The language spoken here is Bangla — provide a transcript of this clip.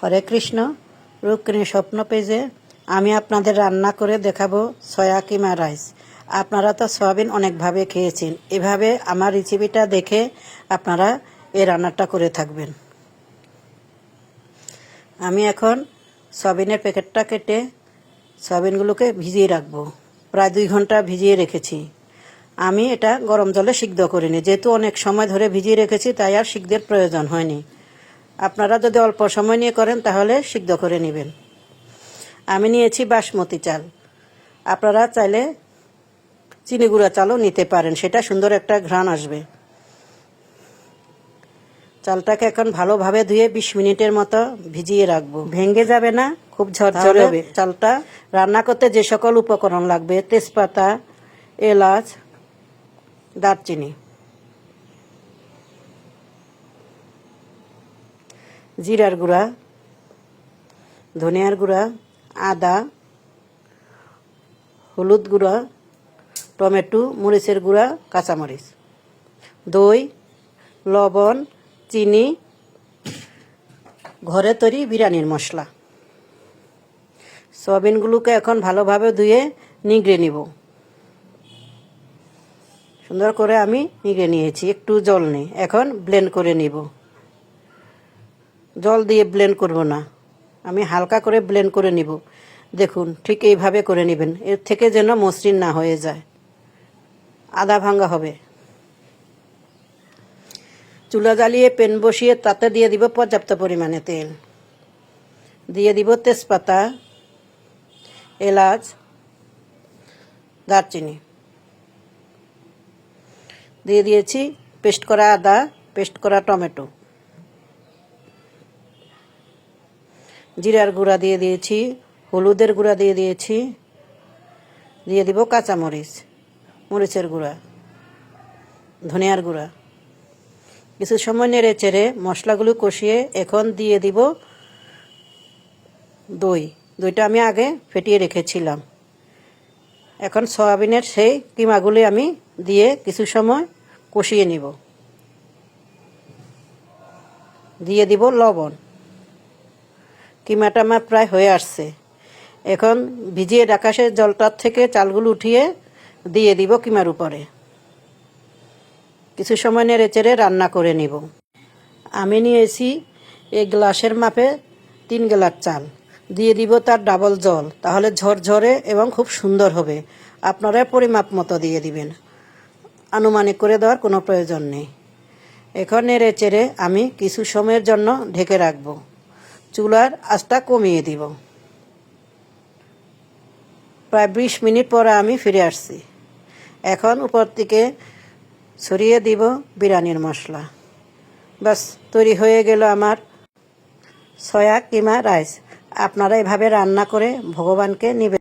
হরে কৃষ্ণ রুক্মিণী স্বপ্ন পেজে আমি আপনাদের রান্না করে দেখাবো সয়া কিমা রাইস আপনারা তো সয়াবিন অনেকভাবে খেয়েছেন। এভাবে আমার রেসিপিটা দেখে আপনারা এই রান্নাটা করে থাকবেন। আমি এখন সয়াবিনের প্যাকেটটা কেটে সয়াবিনগুলোকে ভিজিয়ে রাখব। প্রায় দুই ঘণ্টা ভিজিয়ে রেখেছি। আমি এটা গরম জলে সিদ্ধ করিনি। যেহেতু অনেক সময় ধরে ভিজিয়ে রেখেছি, তাই আর সিদ্ধের প্রয়োজন হয়নি। আপনারা যদি অল্প সময় নিয়ে করেন তাহলে সিদ্ধ করে নেবেন। আমি নিয়েছি বাসমতি চাল। আপনারা চাইলে চিনি গুঁড়া চালও নিতে পারেন সেটা সুন্দর একটা ঘ্রাণ আসবে। চালটাকে এখন ভালোভাবে ধুয়ে বিশ মিনিটের মতো ভিজিয়ে রাখব। ভেঙে যাবে না খুব ঝরঝরে হবে। চালটা রান্না করতে যে সকল উপকরণ লাগবে তেজপাতা এলাচ দারচিনি। জিরার গুঁড়া, ধনিয়ার গুঁড়া, আদা, হলুদ গুঁড়া, টমেটো, মরিচের গুঁড়া, কাঁচামরিচ, দই, লবণ, চিনি, ঘরে তৈরি বিরিয়ানির মশলা। সয়াবিনগুলোকে এখন ভালোভাবে ধুয়ে নিগড়ে নিব। সুন্দর করে আমি নিগড়ে নিয়েছি, একটু জল নেই, এখন ব্লেন্ড করে নিব। জল দিয়ে ব্লেন্ড করব না। আমি হালকা করে ব্লেন্ড করে নিব। দেখুন, ঠিক এইভাবে করে নেবেন। এর থেকে যেন মসৃণ না হয়ে যায়। আদা ভাঙ্গা হবে। চুলা জ্বালিয়ে পেন বসিয়ে তাতে দিয়ে দিব পর্যাপ্ত পরিমাণে তেল। দিয়ে দিব তেজপাতা, এলাচ, দারচিনি। দিয়ে দিয়েছি পেস্ট করা আদা, পেস্ট করা টমেটো। জিরার গুঁড়া দিয়ে দিয়েছি, হলুদের গুঁড়া দিয়ে দিয়েছি, দিয়ে দিব কাঁচামরিচ, মরিচের গুঁড়া, ধনিয়ার গুঁড়া। কিছু সময় নেড়ে চেড়ে মশলাগুলো কষিয়ে এখন দিয়ে দিব দই। দইটা আমি আগে ফেটিয়ে রেখেছিলাম। এখন সয়াবিনের সেই কিমাগুলি আমি দিয়ে কিছু সময় কষিয়ে নিব। দিয়ে দিব লবণ। কিমাটা আমার প্রায় হয়ে আসছে। এখন ভিজিয়ে সে জলটার থেকে চালগুলো উঠিয়ে দিয়ে দিব কিমার উপরে। কিছু সময় নেড়ে চেড়ে রান্না করে নিব। আমি নিয়েছি এই গ্লাসের মাপে তিন গ্লাস চাল। দিয়ে দিব তার ডাবল জল, তাহলে ঝরঝরে এবং খুব সুন্দর হবে। আপনারা পরিমাপ মতো দিয়ে দিবেন। আনুমানিক করে দেওয়ার কোনো প্রয়োজন নেই। এখন নেড়ে চেড়ে আমি কিছু সময়ের জন্য ঢেকে রাখব। চুলার আঁচটা কমিয়ে দিব। প্রায় বিশ মিনিট পরে আমি ফিরে আসছি। এখন উপর থেকে ছড়িয়ে দিব বিরিয়ানির মশলা। বাস তৈরি হয়ে গেল আমার সয়া কিমা রাইস। আপনারা এভাবে রান্না করে ভগবানকে নিবে